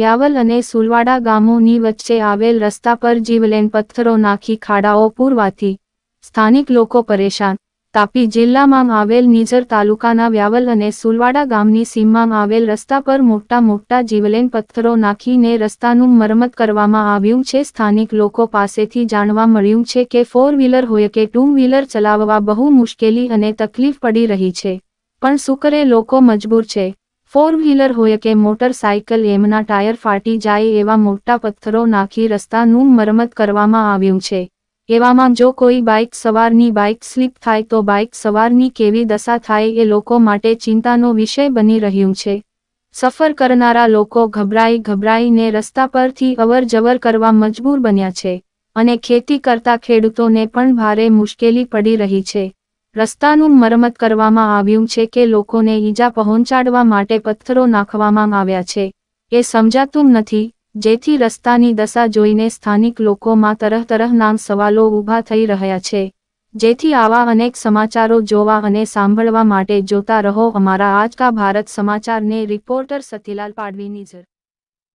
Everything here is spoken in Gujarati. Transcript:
વ્યાવલ અને સુલવાડા ગામોની વચ્ચે આવેલ રસ્તા પર જીવલેન પથ્થરો નાખી ખાડાઓ પૂરવાથી સ્થાનિક લોકો પરેશાન. તાપી જિલ્લામાં આવેલ નિઝર તાલુકાના વ્યાવલ અને સુલવાડા ગામની સીમમાં આવેલ રસ્તા પર મોટા મોટા જીવલેન પથ્થરો નાખીને રસ્તાનું મરમત કરવામાં આવ્યું છે. સ્થાનિક લોકો પાસેથી જાણવા મળ્યું છે કે ફોર વ્હીલર હોય કે ટુ વ્હીલર ચલાવવા બહુ મુશ્કેલી અને તકલીફ પડી રહી છે, પણ સુકરે લોકો મજબૂર છે? ફોર વ્હીલર હોય કે મોટરસાયકલ એમના ટાયર ફાટી જાય એવા મોટા પથ્થરો નાખી રસ્તાનું મરમત કરવામાં આવ્યું છે. એવામાં જો કોઈ બાઇક સવારની બાઇક સ્લીપ થાય તો બાઇક સવારની કેવી દશા થાય એ લોકો માટે ચિંતાનો વિષય બની રહ્યું છે. સફર કરનારા લોકો ગભરાઈ ગભરાઈને રસ્તા પરથી અવરજવર કરવા મજબૂર બન્યા છે અને ખેતી કરતા ખેડૂતોને પણ ભારે મુશ્કેલી પડી રહી છે. રસ્તાનું મરમત કરવામાં આવ્યું છે કે લોકોને ઈજા પહોંચાડવા માટે પથ્થરો નાખવામાં આવ્યા છે. એ સમજાતું નથી, જેથી રસ્તાની દશા જોઈને સ્થાનિક લોકોમાં તરહ તરહના સવાલો ઊભા થઈ રહ્યા છે. જેથી આવા અનેક સમાચારો જોવા અને સાંભળવા માટે જોતા રહો. અમારા આજ કા ભારત સમાચારને રિપોર્ટર સતીલાલ પાડવી નિઝર